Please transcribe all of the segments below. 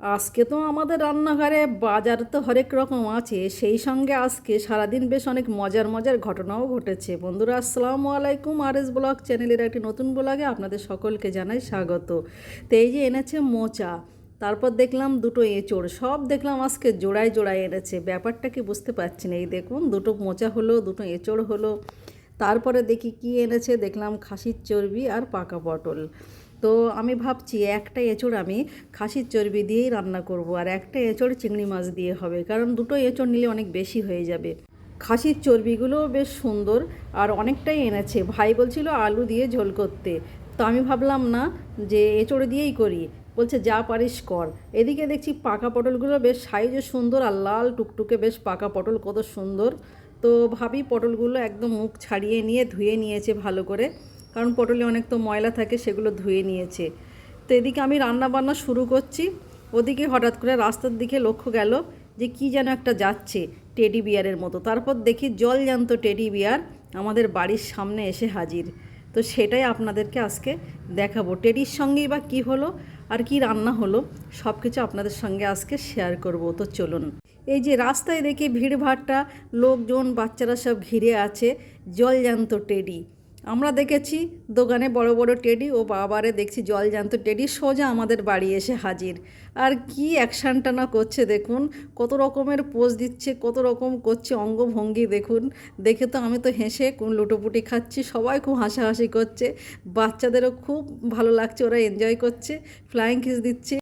আজকে তো আমাদের রান্নাঘরে বাজার তো হরেক রকম আছে, সেই সঙ্গে আজকে সারাদিন বেশ অনেক মজার মজার ঘটনাও ঘটেছে। বন্ধুরা, আসসালামু আলাইকুম আর এস ব্লগ চ্যানেলের একটি নতুন ব্লগে আপনাদের সকলকে জানাই স্বাগত। তো এই যে এনেছে মোচা, তারপর দেখলাম দুটো এঁচড়, সব দেখলাম আজকে জোড়ায় জোড়ায় এনেছে। ব্যাপারটা কি বুঝতে পারছি না। এই দেখুন, দুটো মোচা হলো, দুটো এঁচড় হলো, তারপরে দেখি কি এনেছে, দেখলাম খাসির চর্বি আর পাকা পটল। তো আমি ভাবছি একটা এঁচড় আমি খাসির চর্বি দিয়েই রান্না করব আর একটা এঁচড় চিংড়ি মাছ দিয়ে হবে, কারণ দুটো এঁচড় নিলে অনেক বেশি হয়ে যাবে। খাসির চর্বিগুলোও বেশ সুন্দর আর অনেকটাই এনেছে। ভাই বলছিল আলু দিয়ে ঝোল করতে। তো আমি ভাবলাম না যে এঁচড় দিয়েই করি। বলছে, যা পারিস কর। এদিকে দেখছি পাকা পটলগুলো বেশ সাইজও সুন্দর আর লাল টুকটুকে বেশ পাকা পটল কত সুন্দর। তো ভাবি পটলগুলো একদম মুখ ছাড়িয়ে নিয়ে ধুয়ে নিয়েছে ভালো করে। কারণ পটলে অনেক তো ময়লা থাকে, সেগুলো ধুয়ে নিয়েছে। তো এদিকে আমি রান্না বান্না শুরু করছি। ওদিকে হঠাৎ করে রাস্তার দিকে লক্ষ্য গেল যে কি যেন একটা যাচ্ছে টেডি বিয়ারের মতো। তারপর দেখি জল জ্যান্ত টেডি বিয়ার আমাদের বাড়ির সামনে এসে হাজির। তো সেটাই আপনাদেরকে আজকে দেখাবো। টেডির সঙ্গেই বা কী হলো আর কি রান্না হলো সব কিছু আপনাদের সঙ্গে আজকে শেয়ার করব। তো চলুন। এই যে রাস্তায় দেখি ভিড়ভাড়টা লোকজন, বাচ্চারা সব ঘিরে আছে, জলজ্যান্ত টেডি। আমরা দেখেছি দোকানে বড় বড় টেডি ও বাবারে দেখছি জলজ্যান্ত টেডি সোজা আমাদের বাড়ি এসে হাজির। আর কি অ্যাকশানটা না করছে দেখুন, কত রকমের পোজ দিচ্ছে, কত রকম করছে অঙ্গভঙ্গি দেখুন। দেখে তো আমি তো হেসে কোন লুটোপুটি খাচ্ছি, সবাই খুব হাসাহাসি করছে। বাচ্চাদেরও খুব ভালো লাগছে, ওরা এনজয় করছে ফ্লাইং কিস দিচ্ছে।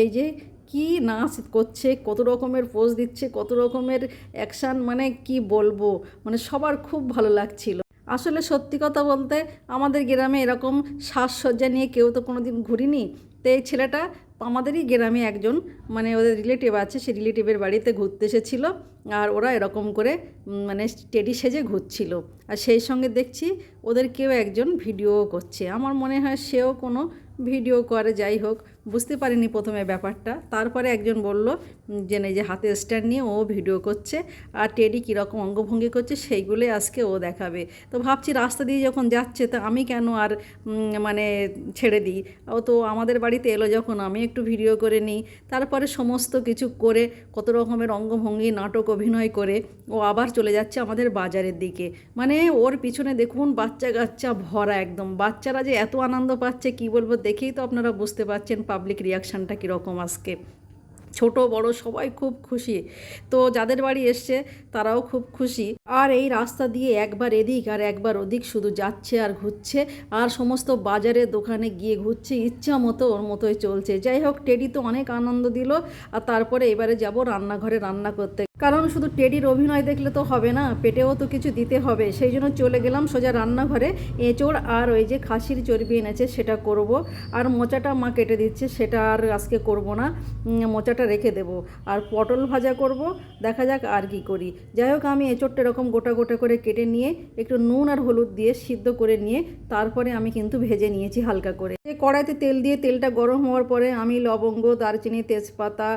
এই যে কি নাচ করছে, কত রকমের পোজ দিচ্ছে, কত রকমের অ্যাকশান মানে কি বলব? মানে সবার খুব ভালো লাগছিল। আসলে সত্যি কথা বলতে আমাদের গ্রামে এরকম সাজসজ্জা নিয়ে কেউ তো কোনো দিন ঘুরিনি। তো এই ছেলেটা আমাদেরই গ্রামে একজন মানে ওদের রিলেটিভ আছে সেই রিলেটিভের বাড়িতে ঘুরতে এসেছিল আর ওরা এরকম করে মানে টেডি সেজে ঘুরছিল। আর সেই সঙ্গে দেখছি ওদের কেউ একজন ভিডিও করছে। আমার মনে হয় সেও কোনো ভিডিও করে, যাই হোক বুঝতে পারিনি প্রথমে ব্যাপারটা। তারপরে একজন বলল যে এই যে হাতে স্ট্যান্ড নিয়ে ও ভিডিও করছে আর টেডি কীরকম অঙ্গভঙ্গি করছে সেইগুলোই আজকে ও দেখাবে। তো ভাবছি রাস্তা দিয়ে যখন যাচ্ছে, তা আমি কেন আর মানে ছেড়ে দিই? ও তো আমাদের বাড়িতে এলো যখন, আমি একটু ভিডিও করে নিই। তারপরে সমস্ত কিছু করে, কত রকমের অঙ্গভঙ্গি, নাটক, অভিনয় করে, ও আবার চলে যাচ্ছে আমাদের বাজারের দিকে। মানে ওর পিছনে দেখুন বাচ্চা কাচ্চা ভরা একদম। বাচ্চারা যে এত আনন্দ পাচ্ছে, কি বলব, দেখেই তো আপনারা বুঝতে পারছেন পাবলিক রিয়াকশানটা কীরকম আজকে? ছোট, বড়, সবাই খুব খুশি। তো যাদের বাড়ি এসছে, তারাও খুব খুশি। আর এই রাস্তা দিয়ে একবার এদিক আর একবার ওদিক শুধু যাচ্ছে আর ঘুরছে। আর সমস্ত বাজারে, দোকানে গিয়ে ঘুরছে, ইচ্ছা মতো ওর মতোই চলছে। যাই হোক, টেডি তো অনেক আনন্দ দিল। আর তারপরে এবারে যাব রান্নাঘরে রান্না করতে। কারণ শুধু টেডির অভিনয় দেখলে তো হবে না, পেটেও তো কিছু দিতে হবে। সেই জন্য চলে গেলাম সোজা রান্নাঘরে। এঁচোড় আর ওই যে খাসির চর্বি এনেছে, সেটা করব। আর মোচাটা মা কেটে দিচ্ছে, সেটা আর আজকে করব না। মোচাটা রেখে দেব। আর পটল ভাজা করব, দেখা যাক আর কি করি। যাই হোক, আমি এঁচোড়টা এরকম গোটা গোটা করে কেটে নিয়ে, একটু নুন আর হলুদ দিয়ে সিদ্ধ করে নিয়ে, তারপরে আমি কিন্তু ভেজে নিয়েছি হালকা করে। কড়াইতে তেল দিয়ে, তেলটা গরম হওয়ার পরে আমি লবঙ্গ, দারচিনি, তেজপাতা,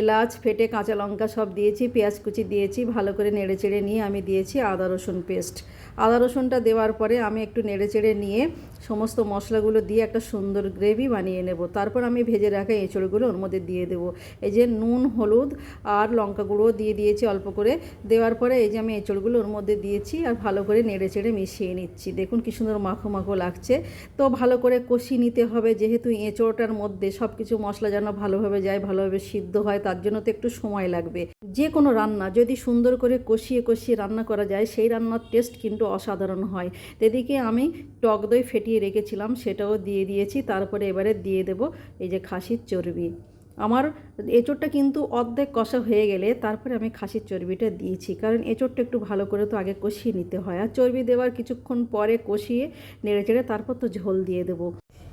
এলাচ, ফেটে কাঁচা লঙ্কা সব দিয়েছি, পেঁয়াজ কুচি দিয়েছি, ভালো করে নেড়ে চেড়ে নিয়ে আমি দিয়েছি আদা রসুন পেস্ট আদা রসুনটা দেওয়ার পরে আমি একটু নেড়ে চেড়ে নিয়ে সমস্ত মশলাগুলো দিয়ে একটা সুন্দর গ্রেভি বানিয়ে নেব। তারপর আমি ভেজে রাখা এঁচড়গুলো ওর মধ্যে দিয়ে দেবো। এই যে নুন, হলুদ আর লঙ্কা গুঁড়ো দিয়ে দিয়েছি অল্প করে। দেওয়ার পরে এই যে আমি এঁচড়গুলো ওর মধ্যে দিয়েছি আর ভালো করে নেড়ে চেড়ে মিশিয়ে নিচ্ছি। দেখুন কি সুন্দর মাখো মাখো লাগছে। তো ভালো করে কষিয়ে নিতে হবে। যেহেতু এঁচড়টার মধ্যে সব কিছু মশলা যেন ভালোভাবে যায়, ভালোভাবে সিদ্ধ হয়, তার জন্য তো একটু সময় লাগবে। যে কোনো রান্না, যদি সুন্দর করে কষিয়ে কষিয়ে রান্না করা যায়, সেই রান্নার টেস্ট কিন্তু অসাধারণ হয়। এদিকে আমি টক দই ফেটিয়ে রেখেছিলাম, সেটাও দিয়ে দিয়েছি, তারপরে এবারে দিয়ে দেব এই যে খাসির চর্বি। আমার এঁচোড়টা কিন্তু অর্ধেক কষা হয়ে গেলে তারপরে আমি খাসির চর্বিটা দিয়েছি, কারণ এঁচোড়টা একটু ভালো করে তো আগে কষিয়ে নিতে হয়। আর চর্বি দেওয়ার কিছুক্ষণ পরে কষিয়ে নেড়ে চেড়ে তারপর তো ঝোল দিয়ে দেবো।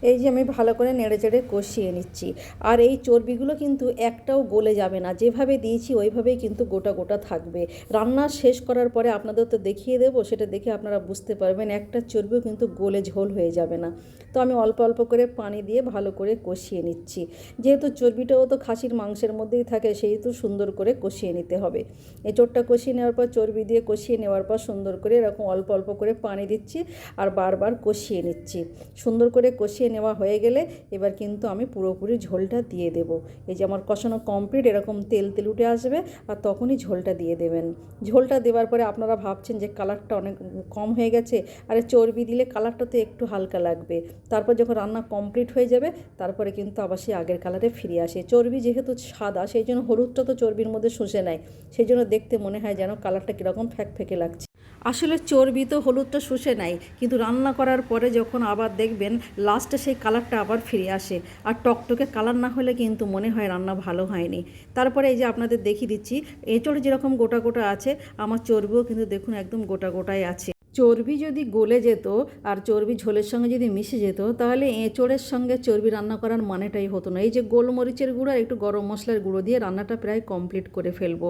এই যে আমি ভালো করে নেড়ে চেড়ে কষিয়ে নিচ্ছি। আর এই চর্বিগুলো কিন্তু একটাও গলে যাবে না। যেভাবে দিয়েছি ওইভাবেই কিন্তু গোটা গোটা থাকবে। রান্না শেষ করার পরে আপনাদের তো দেখিয়ে দেবো, সেটা দেখে আপনারা বুঝতে পারবেন একটা চর্বিও কিন্তু গলে ঝোল হয়ে যাবে না। তো আমি অল্প অল্প করে পানি দিয়ে ভালো করে কষিয়ে নিচ্ছি। যেহেতু চর্বিটাও তো খাসির মাংসের মধ্যেই থাকে, সেহেতু সুন্দর করে কষিয়ে নিতে হবে। এঁচোড়টা কষিয়ে নেওয়ার পর, চর্বি দিয়ে কষিয়ে নেওয়ার পর সুন্দর করে এরকম অল্প অল্প করে পানি দিচ্ছি আর বারবার কষিয়ে নিচ্ছি। সুন্দর করে কষিয়ে নেওয়া হয়ে গেলে এবার কিন্তু আমি পুরোপুরি ঝোলটা দিয়ে দেব। এই যে আমার কষানো কমপ্লিট এরকম তেল তেল উঠে আসবে আর তখনই ঝোলটা দিয়ে দেবেন। ঝোলটা দেওয়ার পরে আপনারা ভাবছেন যে কালারটা অনেক কম হয়ে গেছে, আর চর্বি দিলে কালারটা তো একটু হালকা লাগবে। তারপর যখন রান্না কমপ্লিট হয়ে যাবে, তারপরে কিন্তু আবার সেই আগের কালারে ফিরে আসে। চর্বি যেহেতু সাদা, সেই জন্য হলুদটা তো চর্বির মধ্যে শুষে নেয়। সেই জন্য দেখতে মনে হয় যেন কালারটা কীরকম ফ্যাক ফেকে লাগছে। আসলে চর্বি তো হলুদটা শুষে নেয় কিন্তু রান্না করার পরে যখন আবার দেখবেন লাস্টে সেই কালারটা আবার ফিরে আসে। আর টকটকে কালার না হলে কিন্তু মনে হয় রান্না ভালো হয়নি। তারপরে এই যে আপনাদের দেখিয়ে দিচ্ছি, এঁচড় যেরকম গোটা গোটা আছে, আমার চর্বিও কিন্তু দেখুন একদম গোটা গোটাই আছে। চর্বি যদি গলে যেত আর চর্বি ঝোলের সঙ্গে যদি মিশে যেত, তাহলে এঁচড়ের সঙ্গে চর্বি রান্না করার মানেটাই হতো না। এই যে গোলমরিচের গুঁড়ো আর একটু গরম মশলার গুঁড়ো দিয়ে রান্নাটা প্রায় কমপ্লিট করে ফেলব।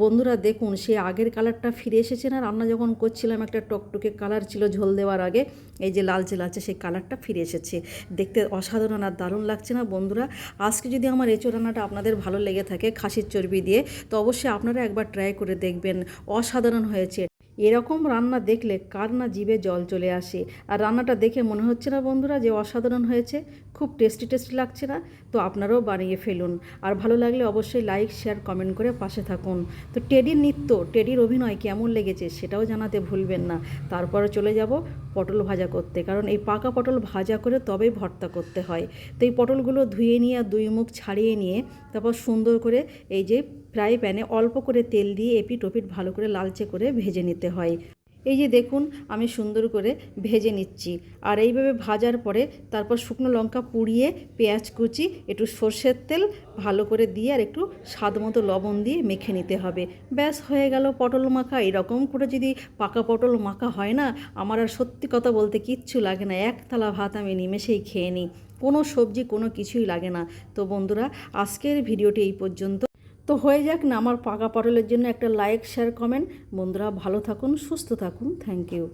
বন্ধুরা, দেখুন, সে আগের কালারটা ফিরে এসেছে না? রান্না যখন করছিলাম, একটা টকটকে কালার ছিল ঝোল দেওয়ার আগে, এই যে লালচে লালচে সেই কালারটা ফিরে এসেছে। দেখতে অসাধারণ আর দারুণ লাগছে না বন্ধুরা? আজকে যদি আমার এঁচড় রান্নাটা আপনাদের ভালো লেগে থাকে খাসির চর্বি দিয়ে, তো অবশ্যই আপনারা একবার ট্রাই করে দেখবেন। অসাধারণ হয়েছে। এরকম রান্না দেখলে কার না জিভে জল চলে আসে। আর রান্নাটা দেখে মনে হচ্ছে না বন্ধুরা যে অসাধারণ হয়েছে। খুব টেস্টি টেস্টি লাগছে না, তো আপনারাও বানিয়ে ফেলুন। আর ভালো লাগলে অবশ্যই লাইক শেয়ার কমেন্ট করে পাশে থাকুন। তো টেডির নৃত্য, টেডির অভিনয় কেমন লেগেছে সেটাও জানাতে ভুলবেন না। তারপরে চলে যাব পটল ভাজা করতে, কারণ এই পাকা পটল ভাজা করে তবেই ভর্তা করতে হয়। তো এই পটলগুলো ধুয়ে নিয়ে দুই মুখ ছাড়িয়ে নিয়ে, তারপর সুন্দর করে এই যে ফ্রাই প্যানে অল্প করে তেল দিয়ে এপিট ওপিট ভালো করে লালচে করে ভেজে নিতে হয়। এই যে দেখুন, আমি সুন্দর করে ভেজে নিচ্ছি। আর এইভাবে ভাজার পরে তারপর শুকনো লঙ্কা পুড়িয়ে পেঁয়াজ কুচি, একটু সর্ষের তেল ভালো করে দিয়ে আর একটু স্বাদ মতো লবণ দিয়ে মেখে নিতে হবে। ব্যাস, হয়ে গেল পটল মাখা। এরকম করে যদি পাকা পটল মাখা হয় না, আমার আর সত্যি কথা বলতে কিচ্ছু লাগে না। এক থালা ভাত আমি নিমেষেই খেয়ে নিই। কোনো সবজি, কোনো কিছুই লাগে না। তো বন্ধুরা, আজকের ভিডিওটি এই পর্যন্ত। তো হয়ে যাক না, আমার পাকা পটলের জন্য একটা লাইক শেয়ার কমেন্ট বন্ধুরা ভালো থাকুন, সুস্থ থাকুন। Thank you